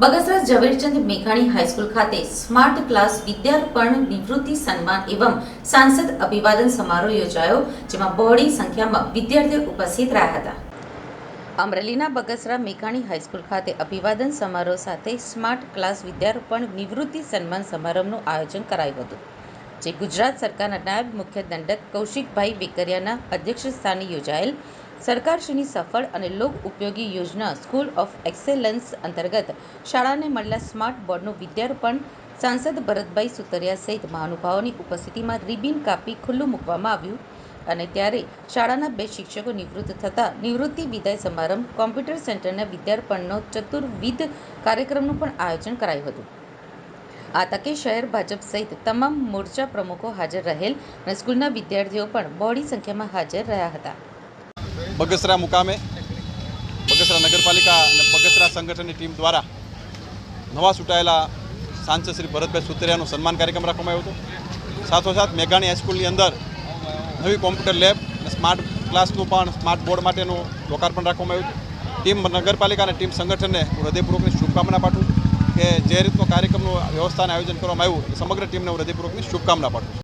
બગસરા ઝવેરચંદ મેઘાણી હાઈસ્કૂલ ખાતે smart class વિદ્યાર્પણ નિવૃત્તિ સન્માન એવં સાંસદ અભિવાદન સમારોહ યોજાયો, જેમાં બહોળી સંખ્યામાં વિદ્યાર્થીઓ ઉપસ્થિત રહ્યા હતા. અમરેલીના બગસરા મેઘાણી હાઈસ્કૂલ ખાતે અભિવાદન સમારોહ સાથે સ્માર્ટ ક્લાસ વિદ્યાર્પણ નિવૃત્તિ સન્માન સમારંભનું આયોજન કરાયું હતું, જે ગુજરાત સરકારના નાયબ મુખ્ય દંડક કૌશિકભાઈ વેકરિયાના અધ્યક્ષસ્થાને યોજાયેલ સરકારશ્રીની સફળ અને લોક ઉપયોગી યોજના સ્કૂલ ઓફ એક્સેલન્સ અંતર્ગત શાળાને મળેલા સ્માર્ટ બોર્ડનું વિદ્યાર્પણ સાંસદ ભરતભાઈ સુતરિયા સહિત મહાનુભાવોની ઉપસ્થિતિમાં રિબિન કાપી ખુલ્લું મૂકવામાં આવ્યું અને ત્યારે શાળાના બે શિક્ષકો નિવૃત્ત થતાં નિવૃત્તિ વિદાય સમારંભ કોમ્પ્યુટર સેન્ટરના વિદ્યાર્પણનો ચતુર્વિધ કાર્યક્રમનું પણ આયોજન કરાયું હતું. આ તકે શહેર ભાજપ સહિત તમામ મોરચા પ્રમુખો હાજર રહેલ અને સ્કૂલના વિદ્યાર્થીઓ પણ બહોળી સંખ્યામાં હાજર રહ્યા હતા. બગસરા મુકામે, બગસરા નગરપાલિકા અને બગસરા સંગઠનની ટીમ દ્વારા નવા ચૂંટાયેલા સાંસદ શ્રી ભરતભાઈ સુતરિયાનો સન્માન કાર્યક્રમ રાખવામાં આવ્યો હતો. સાથોસાથ મેઘાણી હાઈસ્કૂલની અંદર નવી કોમ્પ્યુટર લેબ અને સ્માર્ટ ક્લાસનું પણ સ્માર્ટ બોર્ડ માટેનું લોકાર્પણ રાખવામાં આવ્યું ટીમ નગરપાલિકા અને ટીમ સંગઠનને હું હૃદયપૂર્વકની શુભકામના પાઠવું કે જે રીતનો કાર્યક્રમનું વ્યવસ્થાનું આયોજન કરવામાં આવ્યું સમગ્ર ટીમને હું હૃદયપૂર્વકની શુભકામના પાઠવું